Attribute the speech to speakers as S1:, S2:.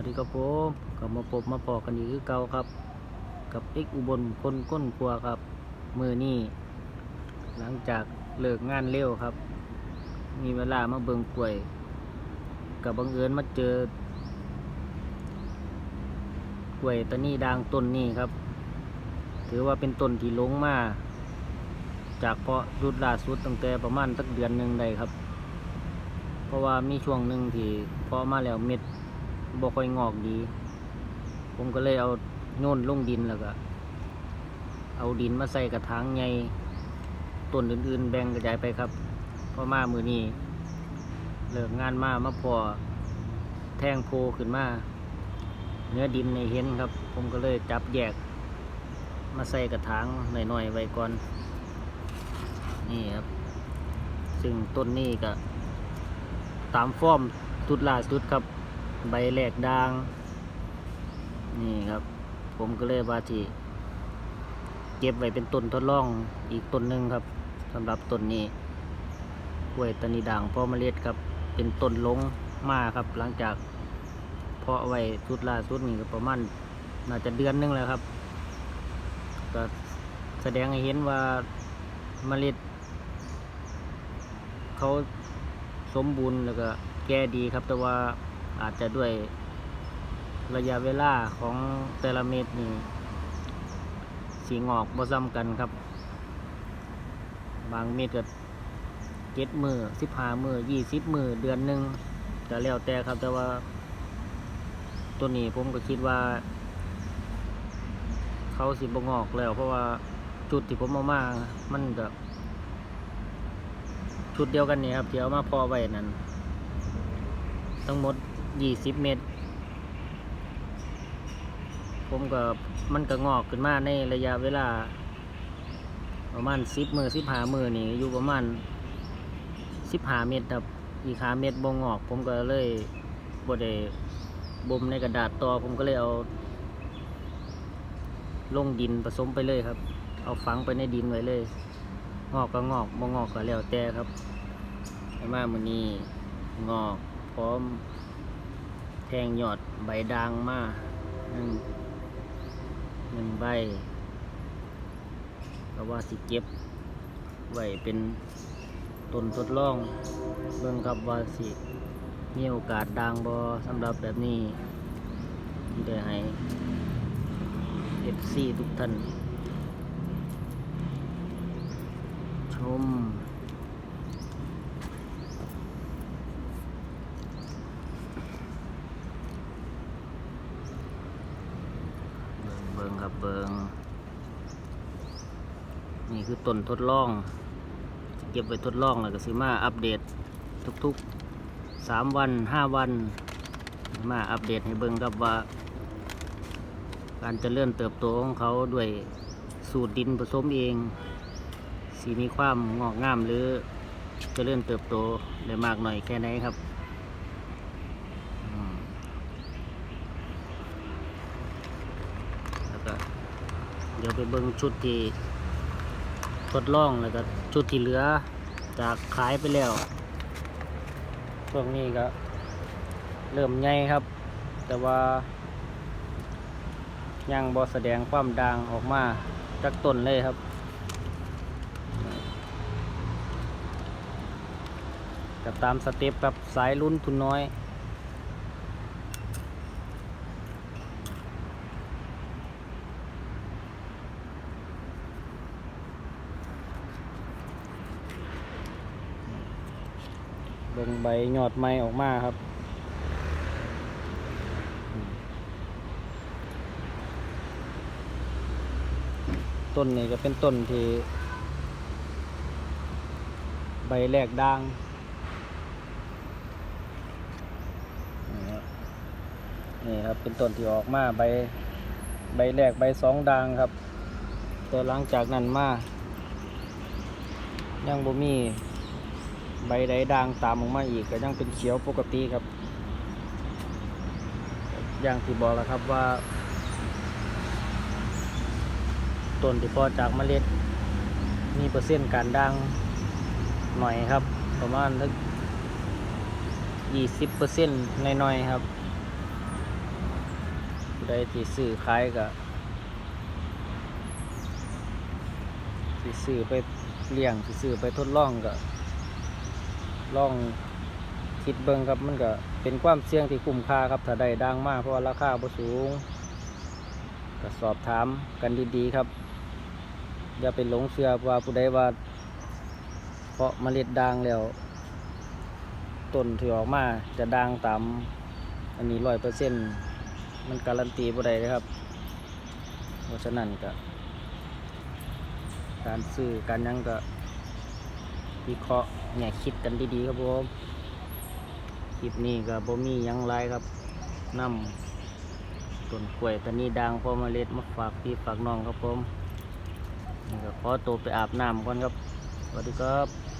S1: วัสดีครับผมกลับมาพบมาพอกันอีกคือเก่าครับ กับเอ็กอุบลคนก้นครัวครับ มือนี่หลังจากเลิกงานเร็วครับ มีเวลามาเบิงกล้วย กับบังเอิญมาเจอกล้วยตะนี่ด่างต้นนี้ครับ ถือว่าเป็นต้นที่ลงมา จากเพาะรุดล่าสุดตั้งแต่ประมาณสักเดือนหนึ่งได้ครับ เพราะว่ามีช่วงหนึ่งที่เพาะมาแล้วเม็ด บ่ค่อยงอกดี ผมก็เลยเอาโยนลงดินแล้วก็ เอาดินมาใส่กระถางใหญ่ต้นอื่นๆ แบ่งกระจายไปครับพราะมามือนี้เลิกงานมามาพอแทงโพขึ้นมาเนื้อดินในเห็นครับ ผมก็เลยจับแยก มาใส่กระถางหน่อยๆไว้ก่อน นี่ครับ ซึ่งต้นนี้ก็ตามฟอร์มสุดลาสุดครับ ใบแหลกด่าง นี่ครับ ผมก็เลยว่าที่เก็บไว้เป็นต้นทดลองอีกต้นหนึ่งครับสำหรับต้นนี้กล้วยตานีด่างเพาะเมล็ดครับ เป็นต้นลงมาครับ หลังจากเพาะไว้สุดล่าสุดนี่ก็ประมาณน่าจะเดือนหนึงแล้วครับ ก็แสดงให้เห็นว่าเมล็ดเขาสมบูรณ์แล้วก็แก่ดีครับแต่ว่า อาจจะด้วยระยะเวลาของแต่ละเม็ดนี่สีงอกบ่ซ้ำกันครับ บางเม็ดก็เจ็ดมือสิบห้ามือยี่สิบมือเดือนหนึ่งแต่แล้วแต่ครับแต่ว่า ตัวนี้ผมก็คิดว่า เขาสิบงอกแล้ว เพราะว่าจุดที่ผมเอามามันก็ชุดเดียวกันนี่ครับเที่เอามาพอไว้นั่นทั้งหมด ยี่สิบเมตร ผมก็มันก็งอกขึ้นมาในระยะเวลา ประมาณสิบมือสิบหามือนี่อยู่ประมาณสิบหาเมตรครับอีกหาเมตรบ่งอก ผมก็เลยบ่ได้บ่มในกระดาษต่อผมก็เลยเอา ลงดินผสมไปเลยครับ เอาฝังไปในดินไว้เลย งอกก็งอกบ่งอกก็แล้วแต่ครับไอ้มามือนี้งอกพร้อม แทงยอดใบด่างมาหนึ่งหนึ่งใบก็ว่าสิเก็บไว้เป็นต้นทดลองเบิ่งครับว่าสิมีโอกาสดังบ่สำหรับแบบนี้ที่ได้ให้ FC ทุกท่าน ชม เบิงนี่คือต้นทดลอง เก็บไว้ทดลองแล้วก็สิมาอัปเดตทุกๆสามวันห้าวัน มาอัปเดตให้เบิงครับว่า การเจริญเติบโตของเขาด้วยสูตรดินผสมเอง สีมีความงอกงามหรือเจริญเติบโตได้มากหน่อยแค่ไหนครับอืมแล้วก็ เดี๋ยวไปเบิ่งชุดที่ทดลองแล้วก็ชุดที่เหลือจากขายไปแล้วช่วงนี้ก็เริ่มใหญ่ครับ แต่ว่า ยังบอแสดงความดังออกมาจากต้นเลยครับกับตามสเต็ปกับสายลุ้นทุนน้อย เบิ่งใบยอดไม้ออกมาครับต้นนี้ก็เป็นต้นที่ ใบแรกด่าง นี่ครับเป็นต้นที่ออกมาใบใบแรกใบสองด่างครับ แต่หลังจากนั้นมายังบ่มี ใบใดด่างตามออกมาอีกก็ยังเป็นเขียวปกติครับ อย่างที่บอกแล้วครับว่าต้นที่พอจากเมล็ด มีเปอร์เซ็นต์การด่างหน่อยครับ ประมาณสักยี่สิบเปอร์เซ็นต์น่อยๆครับใดที่ซื้อขายก็สิซื้อไปเลี้ยงสิซื้อไปทดลองก็ ลองคิดเบิ่งครับมันก็เป็นความเสี่ยงที่คุ้มค่าครับถ้าได้ดังมากเพราะว่าราคาบ่สูงก็สอบถามกันดีๆครับ อย่าไปหลงเชื่อว่าผู้ใดว่า เพราะเมล็ดด่างแล้วต้นที่ออกมาจะด่างตามอันนี้ร้อยเปอร์เซ็นต์มันการันตีบ่ได้เลยครับ เพราะฉะนั้นก็การซื้อการยังก็ วิเคราะห์แง่คิดกันดีๆครับผมคลิปนี้ก็บ่มียังไรครับนำต้นกล้วยตอนนี้ดังพอเมล็ดมาฝากพี่ฝากน้องครับผมนี่ก็ขอตัวไปอาบน้ำก่อนครับสวัสดีครับ